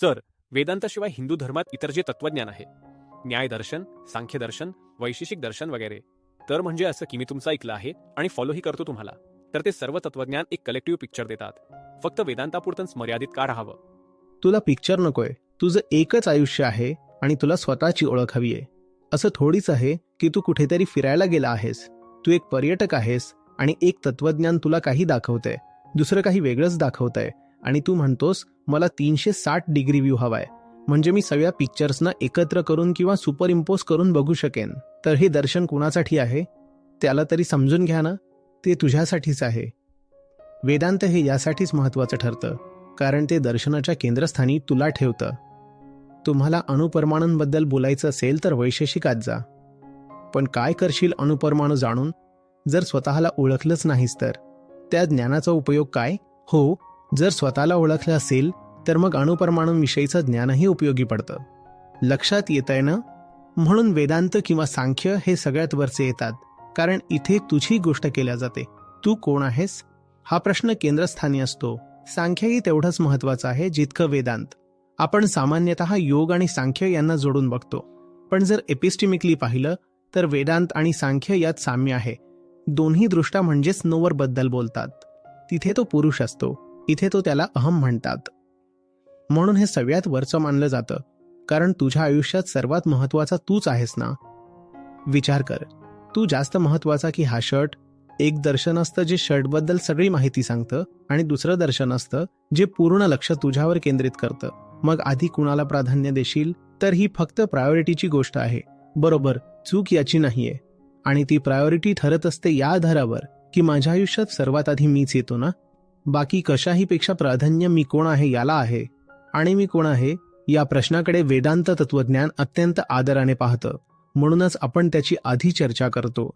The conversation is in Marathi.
सर वेदांताशिवाय हिंदू धर्मात इतर जे तत्वज्ञान आहे न्यायदर्शन सांख्यदर्शन वैशेषिक दर्शन वगैरे तर म्हणजे असं की मी तुमचं ऐकलं आहे आणि फॉलोही करतो तुम्हाला. तर ते सर्व तत्वज्ञान एक कलेक्टिव्ह पिक्चर देतात. फक्त वेदांतापुरतंच मर्यादित का राहावं? तुला पिक्चर नकोय. तुझं एकच आयुष्य आहे आणि तुला स्वतःची ओळख हवी आहे. असं थोडीच आहे की तू कुठेतरी फिरायला गेला आहेस. तू एक पर्यटक आहेस आणि एक तत्वज्ञान तुला काही दाखवतंय. दुसरं काही वेगळंच दाखवतंय. आणि तू म्हणतोस मला तीनशे साठ डिग्री व्ह्यू हवाय. म्हणजे मी सगळ्या पिक्चर्सना एकत्र करून किंवा सुपर इम्पोज करून बघू शकेन. तर हे दर्शन कुणासाठी आहे? त्याला तरी समजून घ्या ना. ते तुझ्यासाठीच आहे. वेदांत हे यासाठीच महत्वाचं ठरतं कारण ते दर्शनाच्या केंद्रस्थानी तुला ठेवतं. तुम्हाला अणुपरमाणूंबद्दल बोलायचं असेल तर वैशेषिकात जा. पण काय करशील अणुपरमाणू जाणून? जर स्वतःला ओळखलंच नाहीस तर. त्या ज्ञानाचा उपयोग काय? हो जर स्वतःला ओळखलं असेल तर मग अणुपरमाणूंविषयीचं ज्ञानही उपयोगी पडतं. लक्षात येत आहे ना? म्हणून वेदांत किंवा सांख्य हे सगळ्यात वरचे येतात कारण इथे तुझी गोष्ट केल्या जाते. तू कोण आहेस? हा प्रश्न केंद्रस्थानी असतो. सांख्यही तेवढंच महत्वाचं आहे जितकं वेदांत. आपण सामान्यतः योग आणि सांख्य यांना जोडून बघतो. पण जर एपिस्टिमिकली पाहिलं तर वेदांत आणि सांख्य यात साम्य आहे. दोन्ही दृष्टा म्हणजेच नोवर बद्दल बोलतात. तिथे तो पुरुष असतो. इथे तो त्याला अहम म्हणतात. म्हणून हे सगळ्यात वरचं मानलं जातं. कारण तुझ्या आयुष्यात सर्वात महत्त्वाचा तूच आहेस ना? विचार कर. तू जास्त महत्त्वाचा की हा शर्ट? एक दर्शन असतं जे शर्टबद्दल सगळी माहिती सांगतं आणि दुसरं दर्शन असतं जे पूर्ण लक्ष तुझ्यावर केंद्रित करतं. मग आधी कुणाला प्राधान्य देशील? तर ही फक्त प्रायोरिटीची गोष्ट आहे. बरोबर चूक याची नाहीये. आणि ती प्रायोरिटी ठरत असते या आधारावर की माझ्या आयुष्यात सर्वात आधी मीच येतो ना? बाकी कशाहीपेक्षा प्राधान्य मी कोण आहे याला आहे आणि मी कोण आहे या प्रश्नाकडे वेदांत तत्वज्ञान अत्यंत आदराने पाहतं. म्हणूनच आपण त्याची आधी चर्चा करतो.